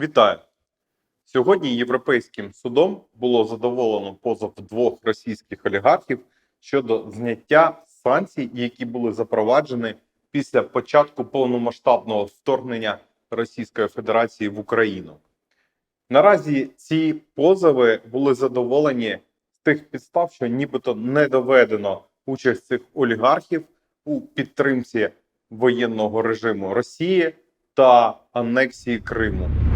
Вітаю! Сьогодні Європейським судом було задоволено позов двох російських олігархів щодо зняття санкцій, які були запроваджені після початку повномасштабного вторгнення Російської Федерації в Україну. Наразі ці позови були задоволені з тих підстав, що нібито не доведено участь цих олігархів у підтримці воєнного режиму Росії та анексії Криму.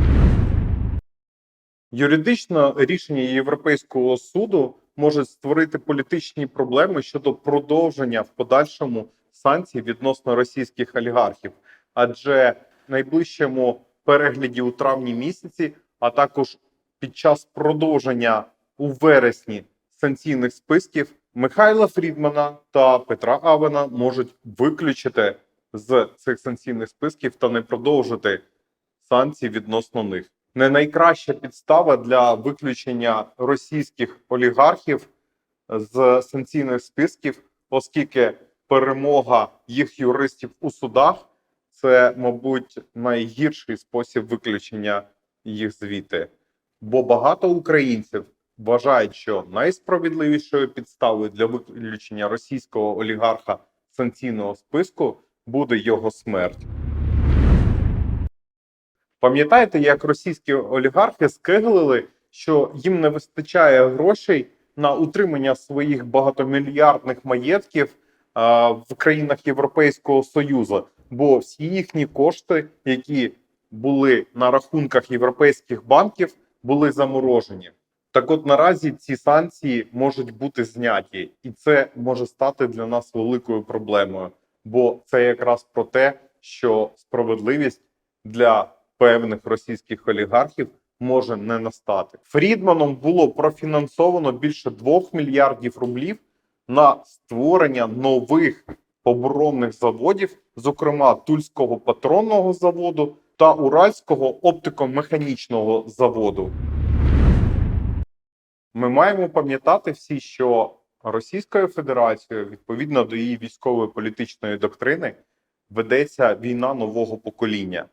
Юридично рішення Європейського суду може створити політичні проблеми щодо продовження в подальшому санкцій відносно російських олігархів, адже в найближчому перегляді у травні місяці, а також під час продовження у вересні санкційних списків Михайла Фрідмана та Петра Авена можуть виключити з цих санкційних списків та не продовжити санкції відносно них. Не найкраща підстава для виключення російських олігархів з санкційних списків, оскільки перемога їх юристів у судах це, мабуть, найгірший спосіб виключення їх звідти. Бо багато українців вважають, що найсправедливішою підставою для виключення російського олігарха санкційного списку буде його смерть. Пам'ятаєте, як російські олігархи скиглили, що їм не вистачає грошей на утримання своїх багатомільярдних маєтків а, в країнах Європейського Союзу, бо всі їхні кошти, які були на рахунках європейських банків, були заморожені. Так, от наразі ці санкції можуть бути зняті, і це може стати для нас великою проблемою, бо це якраз про те, що справедливість для певних російських олігархів може не настати. Фрідманом було профінансовано більше 2 мільярдів рублів на створення нових оборонних заводів, зокрема Тульського патронного заводу та Уральського оптико-механічного заводу. Ми маємо пам'ятати всі, що Російською Федерацією, відповідно до її військової політичної доктрини, ведеться війна нового покоління.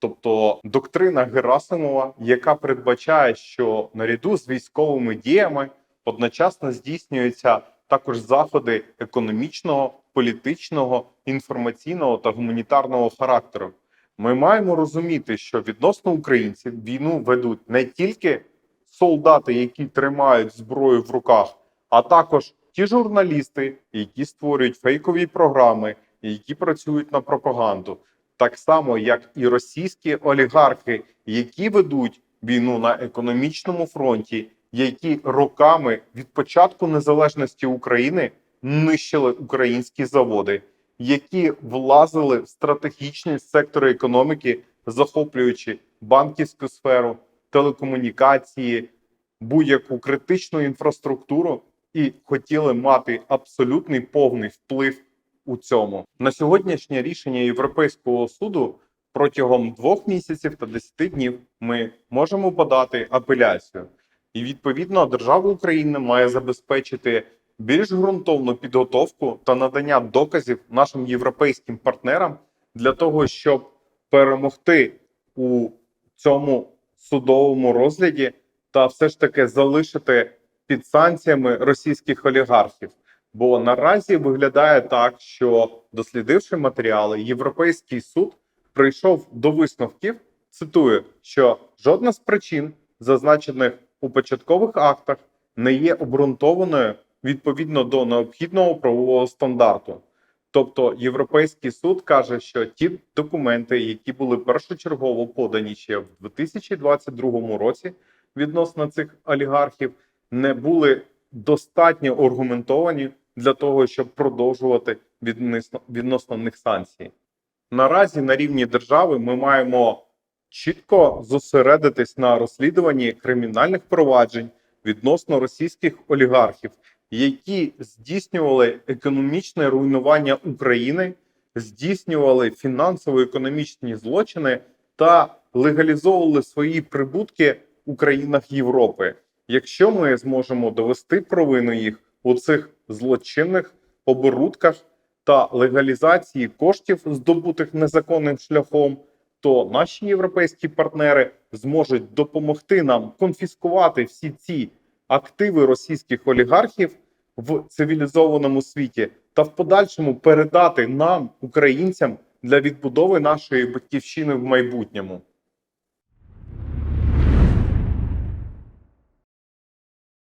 Тобто доктрина Герасимова, яка передбачає, що наряду з військовими діями одночасно здійснюються також заходи економічного, політичного, інформаційного та гуманітарного характеру. Ми маємо розуміти, що відносно українців війну ведуть не тільки солдати, які тримають зброю в руках, а також ті журналісти, які створюють фейкові програми, які працюють на пропаганду так само як і російські олігархи, які ведуть війну на економічному фронті, які роками від початку незалежності України нищили українські заводи, які влазили в стратегічні сектори економіки, захоплюючи банківську сферу, телекомунікації, будь-яку критичну інфраструктуру, і хотіли мати абсолютний повний вплив у цьому на сьогоднішнє рішення Європейського суду протягом двох місяців та 10 днів ми можемо подати апеляцію, і відповідно держава України має забезпечити більш ґрунтовну підготовку та надання доказів нашим європейським партнерам для того, щоб перемогти у цьому судовому розгляді та все ж таки залишити під санкціями російських олігархів. Бо наразі виглядає так, що дослідивши матеріали, Європейський суд прийшов до висновків. Цитую, що жодна з причин, зазначених у початкових актах, не є обґрунтованою відповідно до необхідного правового стандарту. Тобто, Європейський суд каже, що ті документи, які були першочергово подані ще в 2022 році відносно цих олігархів, не були достатньо аргументовані для того, щоб продовжувати відносно, відносно них санкції. Наразі на рівні держави ми маємо чітко зосередитись на розслідуванні кримінальних проваджень відносно російських олігархів, які здійснювали економічне руйнування України, здійснювали фінансово-економічні злочини та легалізовували свої прибутки у країнах Європи. Якщо ми зможемо довести провину їх у цих злочинних оборудках та легалізації коштів, здобутих незаконним шляхом, то наші європейські партнери зможуть допомогти нам конфіскувати всі ці активи російських олігархів в цивілізованому світі та в подальшому передати нам, українцям, для відбудови нашої батьківщини в майбутньому.